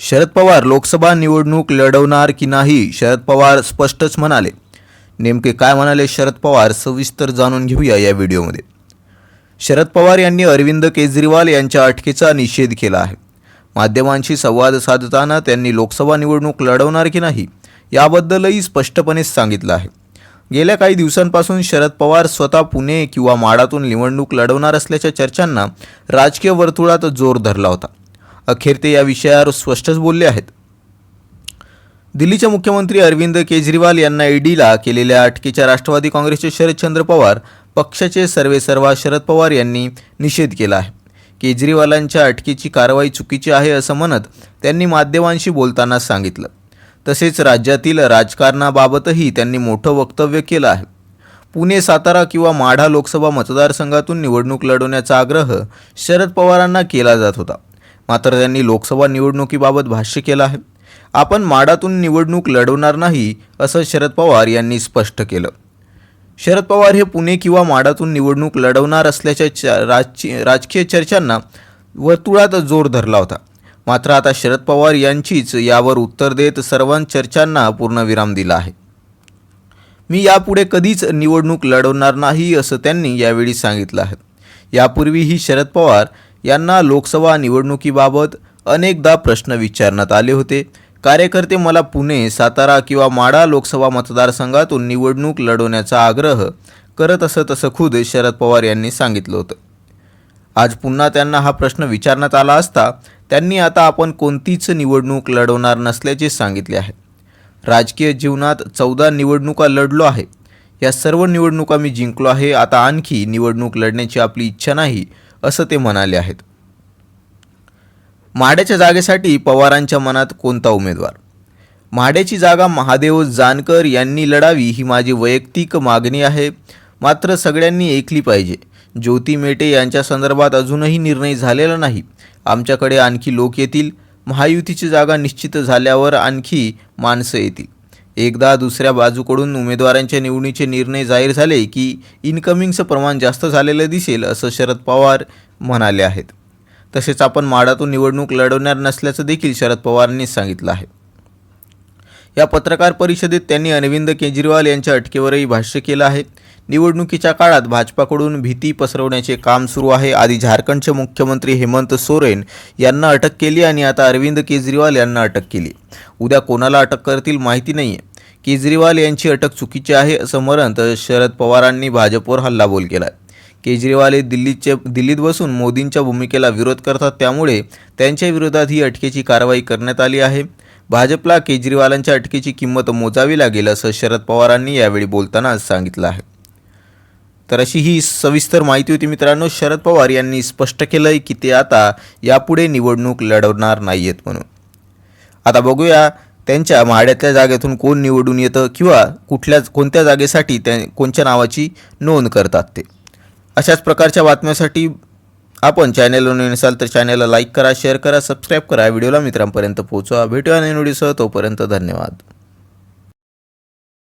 शरद पवार लोकसभा निवडणूक लढवणार की नाही शरद पवार स्पष्टच म्हणाले. नेमके काय म्हणाले शरद पवार सविस्तर जाणून घेऊया या व्हिडिओमध्ये. शरद पवार यांनी अरविंद केजरीवाल यांच्या अटकेचा निषेध केला आहे. माध्यमांशी संवाद साधताना त्यांनी लोकसभा निवडणूक लढवणार की नाही याबद्दलही स्पष्टपणे सांगितलं आहे. गेल्या काही दिवसांपासून शरद पवार स्वतः पुणे किंवा माडातून निवडणूक लढवणार असल्याच्या चर्चांना राजकीय वर्तुळात जोर धरला होता. अखेर ते या विषयावर स्पष्टच बोलले आहेत. दिल्लीचे मुख्यमंत्री अरविंद केजरीवाल यांना ईडीला केलेल्या अटकेच्या राष्ट्रवादी काँग्रेसचे शरदचंद्र पवार पक्षाचे सर्वेसर्वा शरद पवार यांनी निषेध केला आहे. केजरीवालांच्या अटकेची कारवाई चुकीची आहे असं म्हणत त्यांनी माध्यमांशी बोलताना सांगितलं. तसेच राज्यातील राजकारणाबाबतही त्यांनी मोठं वक्तव्य केलं आहे. पुणे सातारा किंवा माढा लोकसभा मतदारसंघातून निवडणूक लढवण्याचा आग्रह शरद पवारांना केला जात होता. मात्र त्यांनी लोकसभा निवडणुकीबाबत भाष्य केलं आहे. आपण माडातून निवडणूक लढवणार नाही असं शरद पवार यांनी स्पष्ट केलं. शरद पवार हे पुणे किंवा माडातून निवडणूक लढवणार असल्याच्या राजची राजकीय चर्चांना वर्तुळात जोर धरला होता. मात्र आता शरद पवार यांचीच यावर उत्तर देत सर्वां चर्चांना पूर्णविराम दिला आहे. मी यापुढे कधीच निवडणूक लढवणार नाही असं त्यांनी यावेळी सांगितलं आहे. यापूर्वीही शरद पवार यांना लोकसभा निवडणुकीबाबत अनेकदा प्रश्न विचारण्यात आले होते. कार्यकर्ते मला पुणे सातारा किंवा माडा लोकसभा मतदारसंघातून निवडणूक लढवण्याचा आग्रह करत असत असं खुद शरद पवार यांनी सांगितलं होतं. आज पुन्हा त्यांना हा प्रश्न विचारण्यात आला असता त्यांनी आता आपण कोणतीच निवडणूक लढवणार नसल्याचे सांगितले आहे. राजकीय जीवनात चौदा निवडणुका लढलो आहे. या सर्व निवडणुका मी जिंकलो आहे. आता आणखी निवडणूक लढण्याची आपली इच्छा नाही. असं ते म्हणाले आहेत. माड्याच्या जागेसाठी पवारांच्या मनात कोणता उमेदवार? माड्याची जागा महादेव जानकर यांनी लढावी ही माझी वैयक्तिक मागणी आहे. मात्र सगळ्यांनी ऐकली पाहिजे. ज्योती मेटे यांच्या संदर्भात अजूनही निर्णय झालेला नाही. आमच्याकडे आणखी लोक येतील. महायुतीची जागा निश्चित झाल्यावर आणखी माणसं येतील. एकदा दुसऱ्या बाजूकडून उमेदवारांच्या निवडीचे निर्णय जाहीर झाले की इन्कमिंगचं प्रमाण जास्त झालेलं दिसेल असं शरद पवार म्हणाले आहेत. तसेच आपण माडातून निवडणूक लढवणार नसल्याचं देखील शरद पवारांनी सांगितलं आहे. या पत्रकार परिषदेत त्यांनी अरविंद केजरीवाल यांच्या अटकेवरही भाष्य केलं आहे. निवडणुकीच्या काळात भाजपाकडून भीती पसरवण्याचे काम सुरू आहे. आधी झारखंडचे मुख्यमंत्री हेमंत सोरेन यांना अटक केली आणि आता अरविंद केजरीवाल यांना अटक केली. उद्या कोणाला अटक करतील माहिती नाही आहे केजरीवाल यांची अटक चुकीची आहे असं म्हणत शरद पवारांनी भाजपवर हल्लाबोल केला केजरीवाल हे दिल्लीचे दिल्लीत बसून मोदींच्या भूमिकेला विरोध करतात त्यामुळे त्यांच्या विरोधात ही अटकेची कारवाई करण्यात आली आहे. भाजपला केजरीवालांच्या अटकेची किंमत मोजावी लागेल असं शरद पवारांनी यावेळी बोलताना सांगितलं आहे. तर अशी ही सविस्तर माहिती होती मित्रांनो. शरद पवार यांनी स्पष्ट केलं आहे की ते आता यापुढे निवडणूक लढवणार नाही आहेत म्हणून. आता बघूया त्यांच्या माड्यातल्या जागेतून कोण निवडून येतं किंवा कुठल्या कोणत्या जागेसाठी त्या कोणत्या नावाची नोंद करतात ते. अशाच प्रकारच्या बातम्यासाठी आपण चॅनलवर नसाल तर चॅनलला लाईक करा शेअर करा सबस्क्राईब करा. व्हिडिओला मित्रांपर्यंत पोहोचवा. भेटूया नवीन व्हिडिओसह तोपर्यंत धन्यवाद.